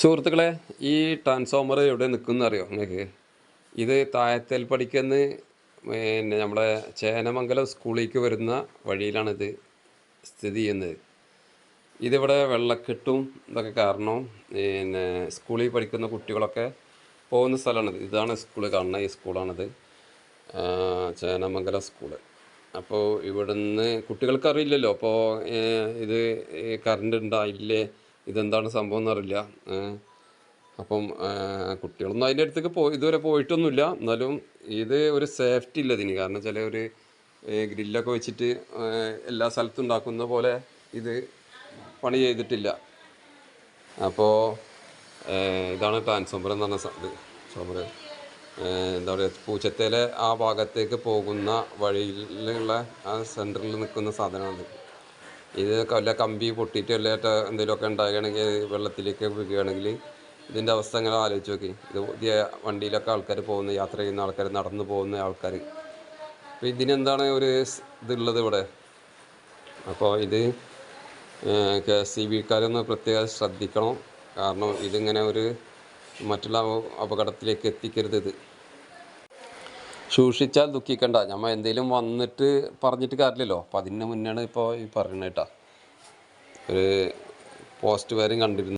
സുഹൃത്തുക്കളെ ഈ ട്രാൻസ്ഫോമർ എവിടെ നിൽക്കുന്ന അറിയോ നിങ്ങൾക്ക്? ഇത് പഠിക്കുന്ന പിന്നെ നമ്മുടെ ചേനമംഗലം സ്കൂളിലേക്ക് വരുന്ന വഴിയിലാണിത് സ്ഥിതി ചെയ്യുന്നത്. ഇതിവിടെ വെള്ളക്കെട്ടും ഇതൊക്കെ കാരണം പിന്നെ സ്കൂളിൽ പഠിക്കുന്ന കുട്ടികളൊക്കെ പോകുന്ന സ്ഥലമാണിത്. ഇതാണ് സ്കൂൾ കാണുന്ന ഈ സ്കൂളാണിത്. ചേനമംഗലം സ്കൂൾ. അപ്പോൾ ഇവിടുന്ന് കുട്ടികൾക്ക് അറിയില്ലല്ലോ അപ്പോൾ ഇത് കറണ്ട് ഉണ്ടായില്ലേ? ഇതെന്താണ് സംഭവം എന്നറിയില്ല. അപ്പം കുട്ടികളൊന്നും അതിന്റെ അടുത്തേക്ക് പോയി ഇതുവരെ പോയിട്ടൊന്നുമില്ല. എന്നാലും ഇത് ഒരു സേഫ്റ്റി ഇല്ല ഇതിന്. കാരണം ചില ഒരു ഗ്രില്ലൊക്കെ വെച്ചിട്ട് എല്ലാ സ്ഥലത്തും ഉണ്ടാക്കുന്ന പോലെ ഇത് പണി ചെയ്തിട്ടില്ല. അപ്പോൾ ഇതാണ് ട്രാൻസ്ഫോമർ എന്ന് പറഞ്ഞ ഇത് ട്രാൻസ്ഫോമർ. എന്താ പറയുക പൂച്ചത്തേലെ ആ ഭാഗത്തേക്ക് പോകുന്ന വഴിയിലുള്ള ആ സെന്ററിൽ നിൽക്കുന്ന സാധനമാണ് ഇത് വല്ല കമ്പി പൊട്ടിയിട്ട് വല്ല എന്തെങ്കിലുമൊക്കെ ഉണ്ടാകുകയാണെങ്കിൽ വെള്ളത്തിലേക്ക് വീഴുകയാണെങ്കിൽ ഇതിന്റെ അവസ്ഥ ഇങ്ങനെ ആലോചിച്ച് നോക്കി. ഇത് പുതിയ വണ്ടിയിലൊക്കെ ആൾക്കാർ പോകുന്ന യാത്ര ചെയ്യുന്ന ആൾക്കാർ നടന്നു പോകുന്ന ആൾക്കാർ അപ്പോൾ ഇതിനെന്താണ് ഒരു ഇതുള്ളത് ഇവിടെ? അപ്പോൾ ഇത് കെ എസ് സി ബിക്കാരൊന്ന് പ്രത്യേകം ശ്രദ്ധിക്കണം. കാരണം ഇതിങ്ങനെ ഒരു മറ്റുള്ള അപകടത്തിലേക്ക് എത്തിക്കരുത് ഇത്. സൂക്ഷിച്ചാൽ ദുഃഖിക്കണ്ട. നമ്മൾ എന്തെങ്കിലും വന്നിട്ട് പറഞ്ഞിട്ട് കാര്യമില്ലല്ലോ. അപ്പം അതിന് മുന്നേ ഇപ്പോൾ ഈ പറയുന്നത് കേട്ടോ. ഒരു പോസ്റ്റ് വരെയും കണ്ടിരുന്നു.